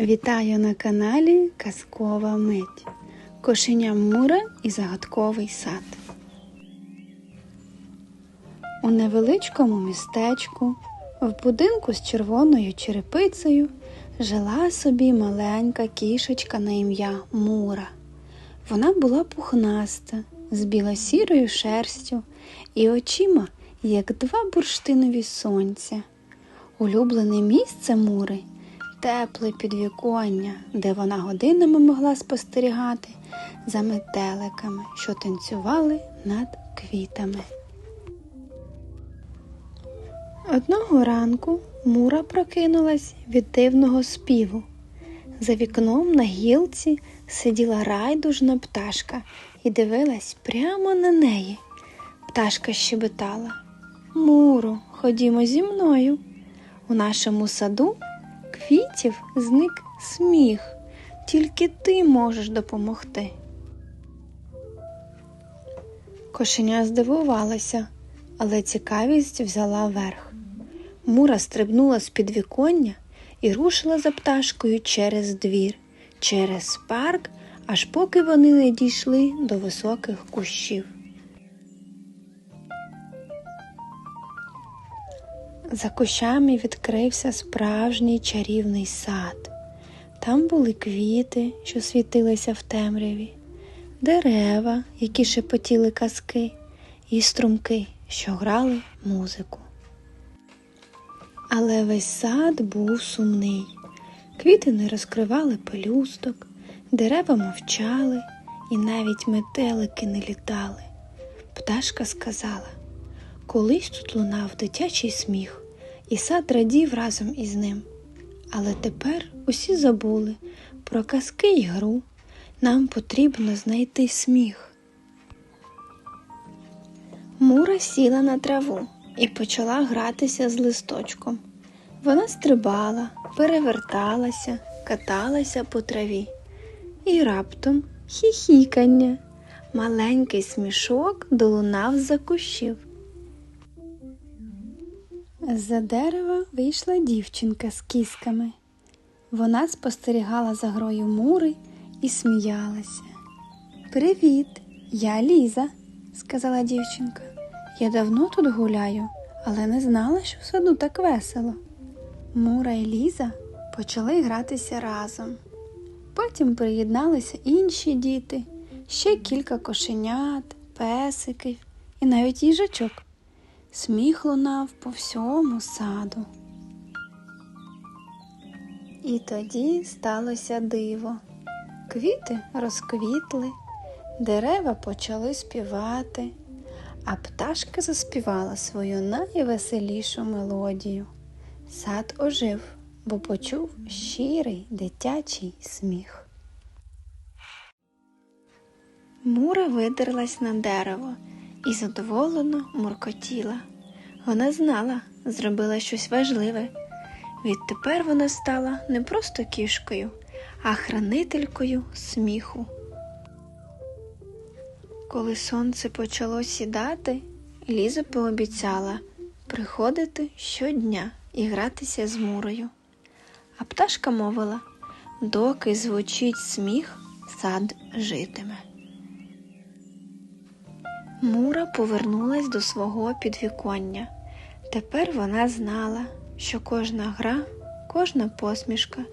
Вітаю на каналі Казкова Мить. Кошеня Мура і загадковий сад. У невеличкому містечку, в будинку з червоною черепицею, жила собі маленька кішечка на ім'я Мура. Вона була пухнаста, з білосірою шерстю і очима, як два бурштинові сонця. Улюблене місце Мури тепле підвіконня, де вона годинами могла спостерігати за метеликами, що танцювали над квітами. Одного ранку Мура прокинулась від дивного співу. За вікном на гілці сиділа райдужна пташка і дивилась прямо на неї. Пташка щебетала. Муру, ходімо зі мною. У нашому саду квітів зник сміх, тільки ти можеш допомогти. Кошеня здивувалася, але цікавість взяла верх. Мура стрибнула з підвіконня і рушила за пташкою через двір, через парк, аж поки вони не дійшли до високих кущів. За кущами відкрився справжній чарівний сад. Там були квіти, що світилися в темряві, дерева, які шепотіли казки, і струмки, що грали музику. Але весь сад був сумний. Квіти не розкривали пелюсток, дерева мовчали, і навіть метелики не літали. Пташка сказала колись тут лунав дитячий сміх, і сад радів разом із ним. Але тепер усі забули про казки й гру. Нам потрібно знайти сміх. Мура сіла на траву і почала гратися з листочком. Вона стрибала, переверталася, каталася по траві. І раптом хіхікання. Маленький смішок долунав з-за кущів. З-за дерева вийшла дівчинка з кісками. Вона спостерігала за грою мури і сміялася. Привіт, я Ліза, сказала дівчинка. Я давно тут гуляю, але не знала, що в саду так весело. Мура і Ліза почали гратися разом. Потім приєдналися інші діти, ще кілька кошенят, песиків і навіть їжачок. Сміх лунав по всьому саду. І тоді сталося диво. Квіти розквітли, дерева почали співати, а пташка заспівала свою найвеселішу мелодію. Сад ожив, бо почув щирий дитячий сміх. Мура видерлась на дерево і задоволено муркотіла. Вона знала, зробила щось важливе. Відтепер вона стала не просто кішкою, а хранителькою сміху. Коли сонце почало сідати, Ліза пообіцяла приходити щодня і гратися з мурою. А пташка мовила доки звучить сміх, сад житиме. Мура повернулась до свого підвіконня. Тепер вона знала, що кожна гра, кожна посмішка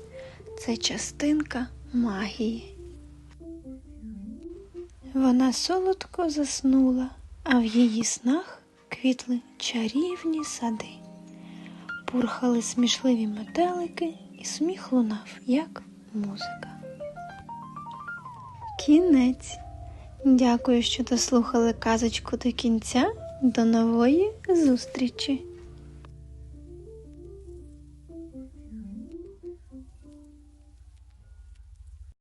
це частинка магії. Вона солодко заснула, а в її снах квітли чарівні сади, пурхали смішливі метелики, і сміх лунав, як музика. Кінець. Дякую, що дослухали казочку до кінця. До нової зустрічі!